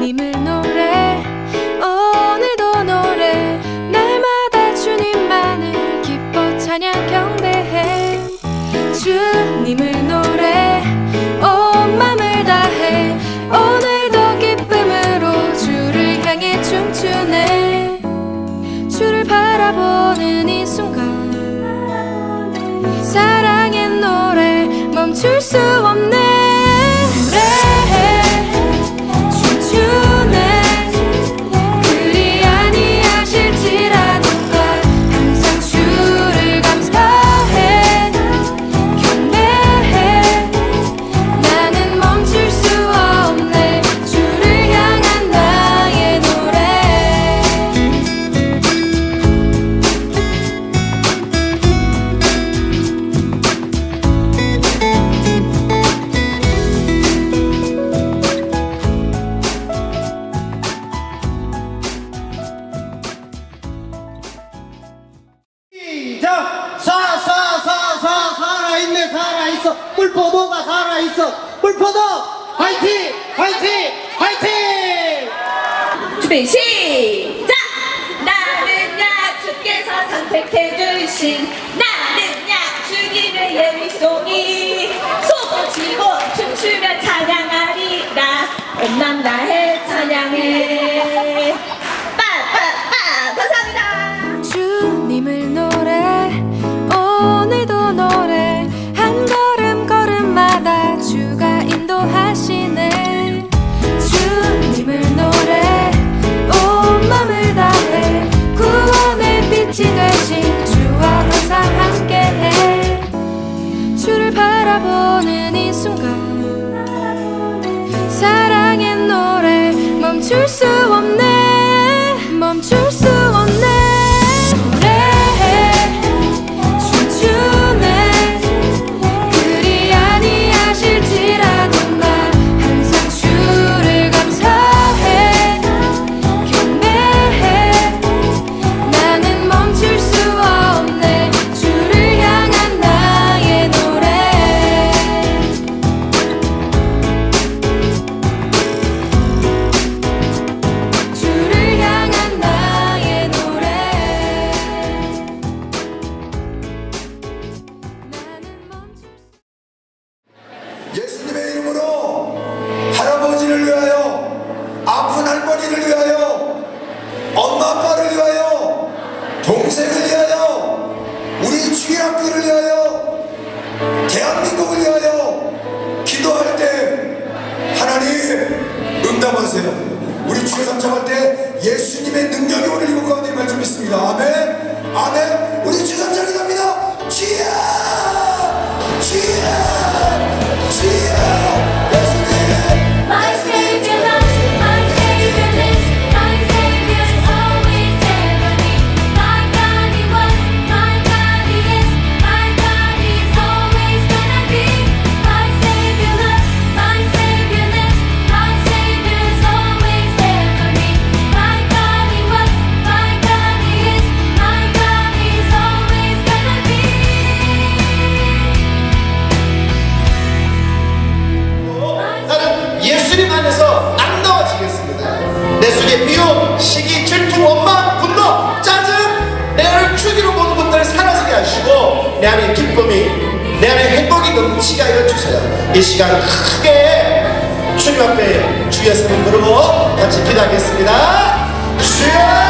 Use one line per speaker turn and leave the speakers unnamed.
님을 노래 오늘도 노래. 날마다 주님만을 기뻐 찬양 경배해. 주님을 노래 온 맘을 다해. 오늘도 기쁨으로 주를 향해
춤추네. 사, 사, 사, 사, 살아있네, 살아있어. 물포도가 살아있어. 물포도! 화이팅! 화이팅! 화이팅!
준비 시작! 나는야 주께서 선택해 주신 나는야 주님의 예비송이
예수님의 이름으로 할아버지를 위하여 아픈 할머니를 위하여 엄마 아빠를 위하여 동생을 위하여 우리 주일학교를 위하여 대한민국을 위하여 기도할 때 하나님 응답하세요. 우리 주여 삼창할 때 예수님의 능력이 오늘 이곳 가운데 줄 믿습니다. 아멘. 아멘
내 안에 기쁨이, 내 안에 행복이 넘치게 하여 주세요. 이 시간 크게 주님 앞에 주의 손을 부르고 같이 기도하겠습니다. 주여!